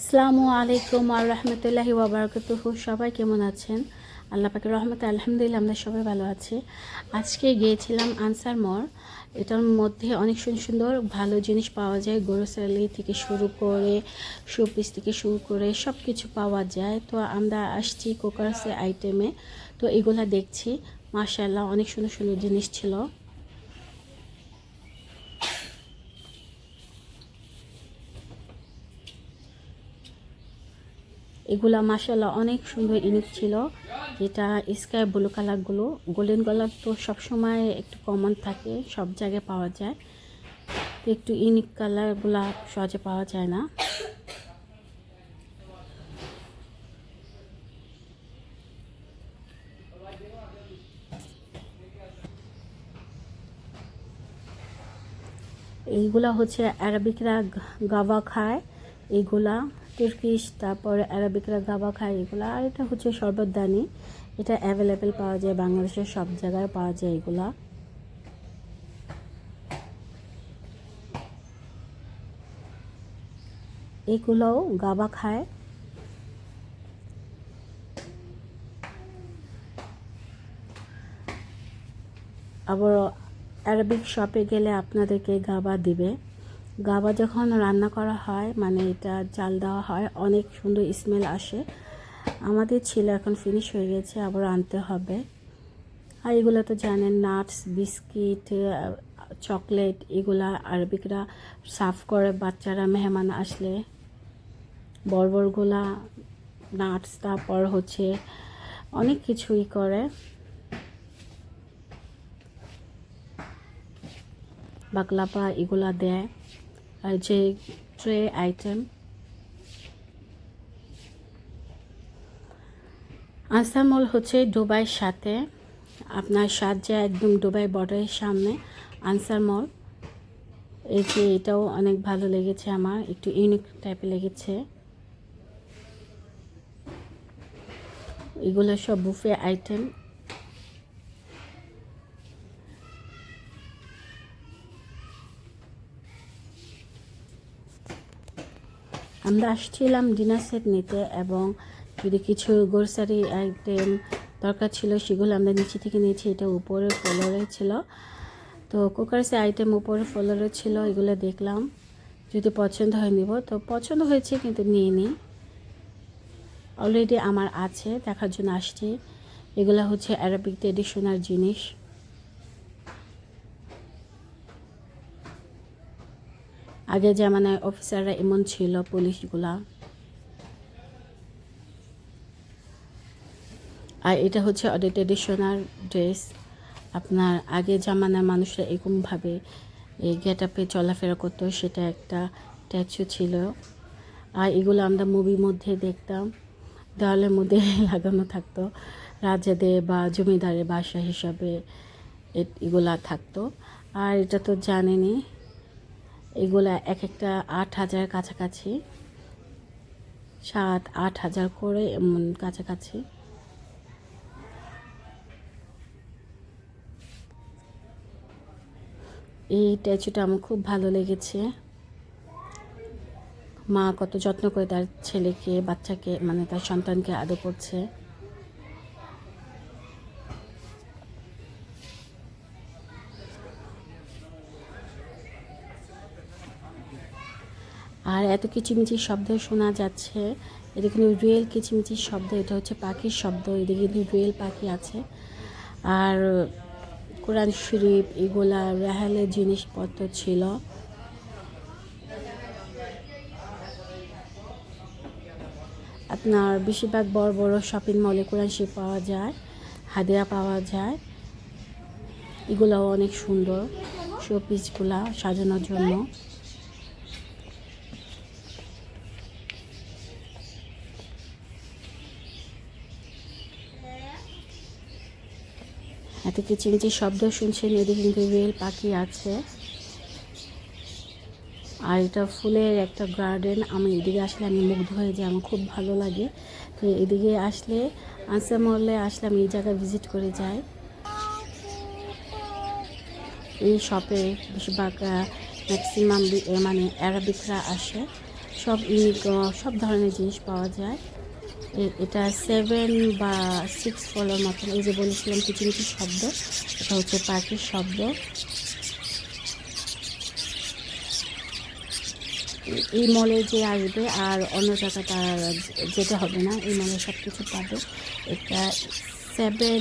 আসসালামু আলাইকুম আর রহমতুল্লাহি ওবরাকাতুহু সবাই কেমন আছেন? আল্লাহ পাকের রহমতে আলহামদুলিল্লাহ আমরা সবাই ভালো আছি। আজকে গিয়েছিলাম আনসার মর এটার মধ্যে অনেক সুন্দর সুন্দর ভালো জিনিস পাওয়া যায়। গ্রোসারি থেকে শুরু করে, শোপিস থেকে শুরু করে সব কিছু পাওয়া যায়। তো আমরা আসছি কোকারসে আইটেমে তো এগুলা দেখছি। মার্শাল্লাহ অনেক সুন্দর সুন্দর জিনিস ছিল। এগুলা মাসাল্লাহ অনেক সুন্দর ইউনিক ছিল। যেটা স্কাই ব্লু কালারগুলো গোল্ডেন কালার তো সবসময় একটু কমন থাকে, সব জায়গায় পাওয়া যায়। তো একটু ইউনিক কালারগুলা সহজে পাওয়া যায় না। এইগুলা হচ্ছে অ্যারাবিকরা গাবা খায়। এইগুলা তুর্কিশ, তারপরে অ্যারাবিকরা গাবা খায়, এগুলো, আর এটা হচ্ছে শরবতদানি এটা অ্যাভেলেবেল পাওয়া যায়, বাংলাদেশের সব জায়গায় পাওয়া যায় এগুলা। এগুলোও গাবা খায়। আবার অ্যারাবিক শপে গেলে আপনাদেরকে গাবা দিবে। গাবা যখন রান্না করা হয় মানে এটা চাল দেওয়া হয়, অনেক সুন্দর স্মেল আসে। আমাদের ছিল এখন ফিনিশ হয়ে গেছে, আবার আনতে হবে। আর এগুলো তো জানেন নাটস বিস্কিট চকলেট এগুলা আরবিকরা সার্ভ করে বাচ্চারা, মেহমান আসলে। বড় বড়গুলা নাটস তারপর হচ্ছে অনেক কিছুই করে। বাকলাপা এগুলা দেয়। আর যে ট্রে আইটেম আনসার মল হচ্ছে দুবাইয়ের সাথে। আপনার সাজ্জা একদম দুবাই বর্ডারের সামনে আনসার মল এই যে এটাও অনেক ভালো লেগেছে আমার, একটু ইউনিক টাইপের লেগেছে। এগুলো সব বুফে আইটেম আমরা আসছিলাম ডিনার সেট নিতে এবং যদি কিছু গ্রোসারি আইটেম দরকার ছিল সেগুলো আমরা নিচে থেকে নিয়েছি, এটা উপরে ফ্লোরে ছিল। তো কুকারসে আইটেম উপরে ফ্লোরে ছিল, এগুলো দেখলাম। যদি পছন্দ হয় নিব। তো পছন্দ হয়েছে কিন্তু নিয়ে নিই অলরেডি আমার আছে, দেখার জন্য আসছি। এগুলো হচ্ছে অ্যারাবিক ট্রেডিশনাল জিনিস। আগে যেমন অফিসাররা এমন ছিল, পুলিশগুলা। আর এটা হচ্ছে ট্রেডিশনাল ড্রেস আপনার আগে জামানার মানুষরা এরকমভাবে এই গেট আপে চলাফেরা করতো, সেটা একটা ট্যাচু ছিল। আর এগুলো আমরা মুভির মধ্যে দেখতাম। দেওয়ালের মধ্যে লাগানো থাকতো। রাজাদের বা জমিদারের বাসা হিসাবে এগুলা থাকতো। আর এটা তো জানেনি এগুলা এক একটা আট হাজার কাছাকাছি, সাত, আট হাজার করে এমন কাছাকাছি। এই ট্যাচুটা আমার খুব ভালো লেগেছে। মা কত যত্ন করে তার ছেলেকে, বাচ্চাকে মানে তার সন্তানকে আদর করছে। আর এত কিচিমিচির শব্দ শোনা যাচ্ছে। কিন্তু রিয়েল কিচিমিচির শব্দ, এটা হচ্ছে পাখির শব্দ। এদিকে কিন্তু রিয়েল পাখি আছে। আর কোরআন শরীফ, এগুলা রেহালের জিনিসপত্র ছিল। আপনার বেশিরভাগ বড় বড় শপিং মলে কোরআন শরীফ পাওয়া যায়, হাদিয়া পাওয়া যায়। এগুলাও অনেক সুন্দর, শোপিসগুলা সাজানোর জন্য। এত কিচিমিচি শব্দ শুনছেন এদিকে কিন্তু রেল পাখি আছে। আর এটা ফুলের একটা গার্ডেন আমি এদিকে আসলে আমি মুগ্ধ হয়ে যাই, আমার খুব ভালো লাগে। তো এদিকে আসলে আনসার মহলে আসলে আমি এই জায়গায় ভিজিট করে যাই। এই শপে বেশিরভাগ ম্যাক্সিমাম মানে অ্যারাবিকরা আসে। সব ইউনিক সব ধরনের জিনিস পাওয়া যায়। এটা সেভেন বা সিক্স ফলোর মতন। এই যে বলেছিলাম কিছু শব্দ, এটা হচ্ছে পাখির শব্দ। এই মলে যে আসবে, আর অন্য জায়গাটা যেতে হবে না, এই মলে সব কিছু পাবে। এটা সেভেন